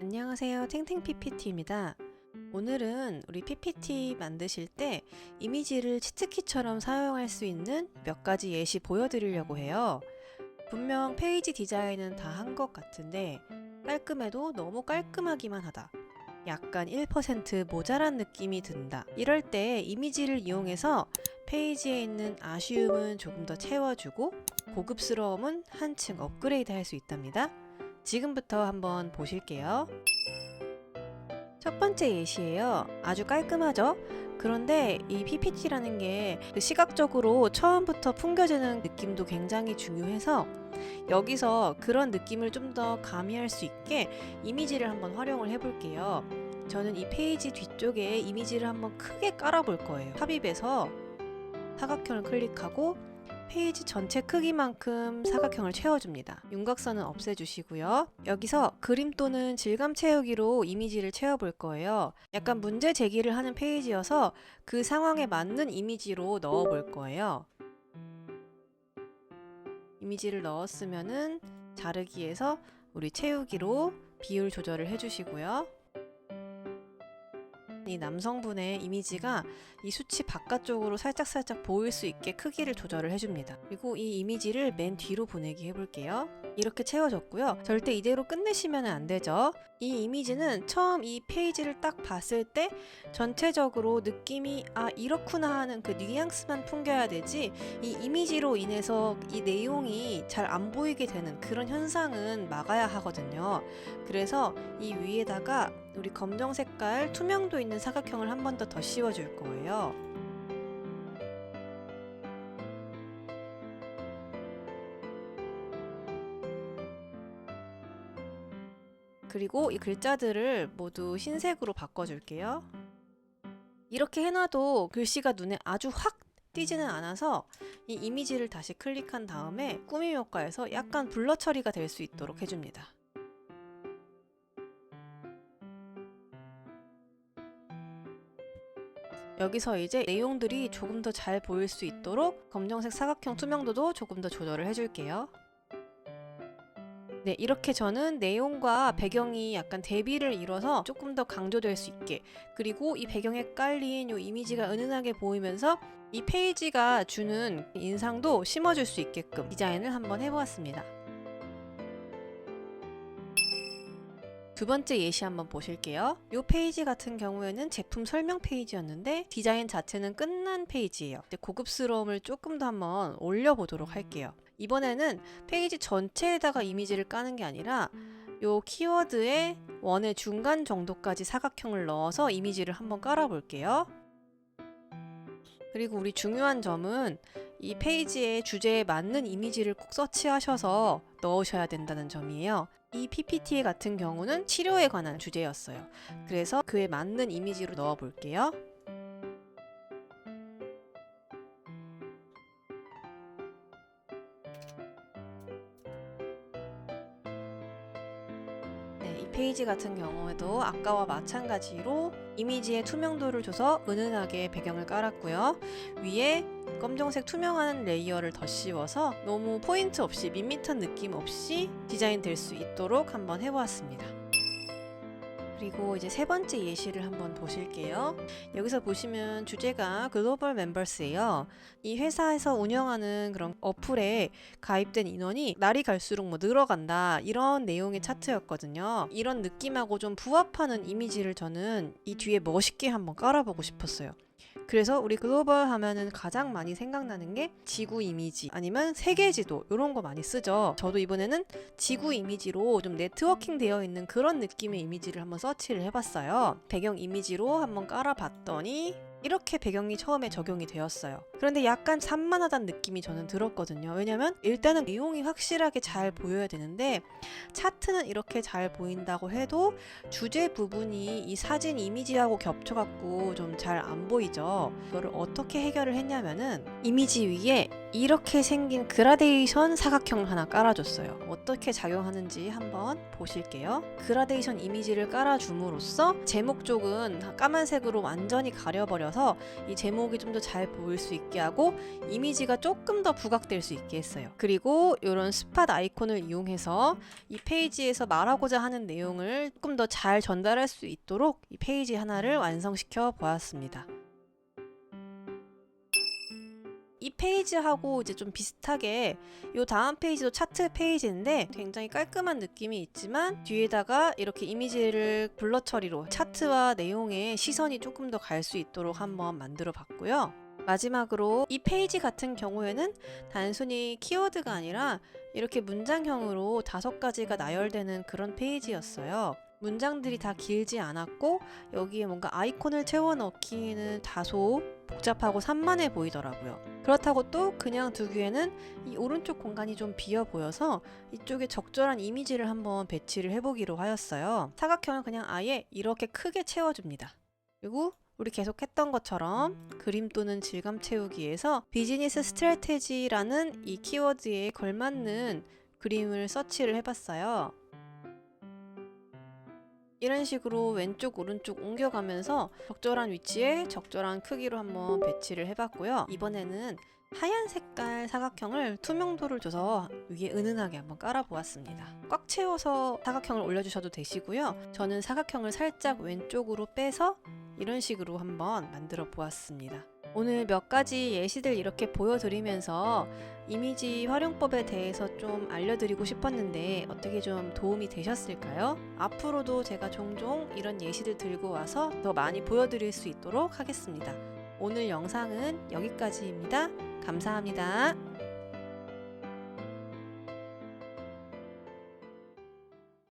안녕하세요. 탱탱 PPT입니다. 오늘은 우리 PPT 만드실 때 이미지를 치트키처럼 사용할 수 있는 몇 가지 예시 보여드리려고 해요. 분명 페이지 디자인은 다 한 것 같은데 깔끔해도 너무 깔끔하기만 하다. 약간 1% 모자란 느낌이 든다. 이럴 때 이미지를 이용해서 페이지에 있는 아쉬움은 조금 더 채워주고 고급스러움은 한층 업그레이드 할 수 있답니다. 지금부터 한번 보실게요. 첫 번째 예시예요. 아주 깔끔하죠? 그런데 이 PPT라는 게그 시각적으로 처음부터 풍겨지는 느낌도 굉장히 중요해서 여기서 그런 느낌을 좀 더 가미할 수 있게 이미지를 한번 활용을 해볼게요. 저는 이 페이지 뒤쪽에 이미지를 한번 크게 깔아볼 거예요. 삽입에서 사각형을 클릭하고 페이지 전체 크기만큼 사각형을 채워줍니다. 윤곽선은 없애주시고요. 여기서 그림 또는 질감 채우기로 이미지를 채워볼 거예요. 약간 문제 제기를 하는 페이지여서 그 상황에 맞는 이미지로 넣어볼 거예요. 이미지를 넣었으면은 자르기에서 우리 채우기로 비율 조절을 해주시고요. 이 남성분의 이미지가 이 수치 바깥쪽으로 살짝살짝 보일 수 있게 크기를 조절을 해줍니다. 그리고 이 이미지를 맨 뒤로 보내기 해볼게요. 이렇게 채워졌고요. 절대 이대로 끝내시면 안 되죠. 이 이미지는 처음 이 페이지를 딱 봤을 때 전체적으로 느낌이 아 이렇구나 하는 그 뉘앙스만 풍겨야 되지 이 이미지로 인해서 이 내용이 잘 안 보이게 되는 그런 현상은 막아야 하거든요. 그래서 이 위에다가 우리 검정 색깔 투명도 있는 사각형을 한 번 더 더 씌워줄 거예요. 그리고 이 글자들을 모두 흰색으로 바꿔줄게요. 이렇게 해놔도 글씨가 눈에 아주 확 띄지는 않아서 이 이미지를 다시 클릭한 다음에 꾸밈 효과에서 약간 블러 처리가 될 수 있도록 해줍니다. 여기서 이제 내용들이 조금 더 잘 보일 수 있도록 검정색 사각형 투명도도 조금 더 조절을 해줄게요. 네, 이렇게 저는 내용과 배경이 약간 대비를 이뤄서 조금 더 강조될 수 있게 그리고 이 배경에 깔린 이 이미지가 은은하게 보이면서 이 페이지가 주는 인상도 심어줄 수 있게끔 디자인을 한번 해보았습니다. 두 번째 예시 한번 보실게요. 이 페이지 같은 경우에는 제품 설명 페이지였는데 디자인 자체는 끝난 페이지예요. 고급스러움을 조금 더 한번 올려보도록 할게요. 이번에는 페이지 전체에다가 이미지를 까는 게 아니라 요 키워드에 원의 중간 정도까지 사각형을 넣어서 이미지를 한번 깔아볼게요. 그리고 우리 중요한 점은 이 페이지의 주제에 맞는 이미지를 꼭 서치하셔서 넣으셔야 된다는 점이에요. 이 PPT 같은 경우는 치료에 관한 주제였어요. 그래서 그에 맞는 이미지로 넣어 볼게요. 이 페이지 같은 경우에도 아까와 마찬가지로 이미지의 투명도를 줘서 은은하게 배경을 깔았고요. 위에 검정색 투명한 레이어를 더 씌워서 너무 포인트 없이 밋밋한 느낌 없이 디자인 될 수 있도록 한번 해보았습니다. 그리고 이제 세 번째 예시를 한번 보실게요. 여기서 보시면 주제가 글로벌 멤버스예요. 이 회사에서 운영하는 그런 어플에 가입된 인원이 날이 갈수록 뭐 늘어간다 이런 내용의 차트였거든요. 이런 느낌하고 좀 부합하는 이미지를 저는 이 뒤에 멋있게 한번 깔아보고 싶었어요. 그래서 우리 글로벌 하면은 가장 많이 생각나는 게 지구 이미지 아니면 세계 지도 이런 거 많이 쓰죠. 저도 이번에는 지구 이미지로 좀 네트워킹 되어 있는 그런 느낌의 이미지를 한번 서치를 해봤어요. 배경 이미지로 한번 깔아봤더니 이렇게 배경이 처음에 적용이 되었어요. 그런데 약간 산만하다는 느낌이 저는 들었거든요. 왜냐면 일단은 내용이 확실하게 잘 보여야 되는데 차트는 이렇게 잘 보인다고 해도 주제 부분이 이 사진 이미지하고 겹쳐갖고 좀 잘 안 보이죠. 이거를 어떻게 해결을 했냐면은 이미지 위에 이렇게 생긴 그라데이션 사각형을 하나 깔아줬어요. 어떻게 작용하는지 한번 보실게요. 그라데이션 이미지를 깔아줌으로써 제목 쪽은 까만색으로 완전히 가려버려 서 보여서 이 제목이 좀 더 잘 보일 수 있게 하고 이미지가 조금 더 부각될 수 있게 했어요. 그리고 이런 스팟 아이콘을 이용해서 이 페이지에서 말하고자 하는 내용을 조금 더 잘 전달할 수 있도록 이 페이지 하나를 완성시켜 보았습니다. 페이지하고 이제 좀 비슷하게 요 다음 페이지도 차트 페이지인데 굉장히 깔끔한 느낌이 있지만 뒤에다가 이렇게 이미지를 블러 처리로 차트와 내용에 시선이 조금 더 갈 수 있도록 한번 만들어 봤고요. 마지막으로 이 페이지 같은 경우에는 단순히 키워드가 아니라 이렇게 문장형으로 다섯 가지가 나열되는 그런 페이지였어요. 문장들이 다 길지 않았고 여기에 뭔가 아이콘을 채워 넣기는 다소 복잡하고 산만해 보이더라고요. 그렇다고 또 그냥 두기에는 이 오른쪽 공간이 좀 비어 보여서 이쪽에 적절한 이미지를 한번 배치를 해보기로 하였어요. 사각형을 그냥 아예 이렇게 크게 채워줍니다. 그리고 우리 계속 했던 것처럼 그림 또는 질감 채우기에서 비즈니스 스트래테지라는 이 키워드에 걸맞는 그림을 서치를 해봤어요. 이런 식으로 왼쪽 오른쪽 옮겨가면서 적절한 위치에 적절한 크기로 한번 배치를 해봤고요. 이번에는 하얀 색깔 사각형을 투명도를 줘서 위에 은은하게 한번 깔아보았습니다. 꽉 채워서 사각형을 올려주셔도 되시고요. 저는 사각형을 살짝 왼쪽으로 빼서 이런 식으로 한번 만들어 보았습니다. 오늘 몇 가지 예시들 이렇게 보여드리면서 이미지 활용법에 대해서 좀 알려드리고 싶었는데 어떻게 좀 도움이 되셨을까요? 앞으로도 제가 종종 이런 예시들 들고 와서 더 많이 보여드릴 수 있도록 하겠습니다. 오늘 영상은 여기까지입니다. 감사합니다.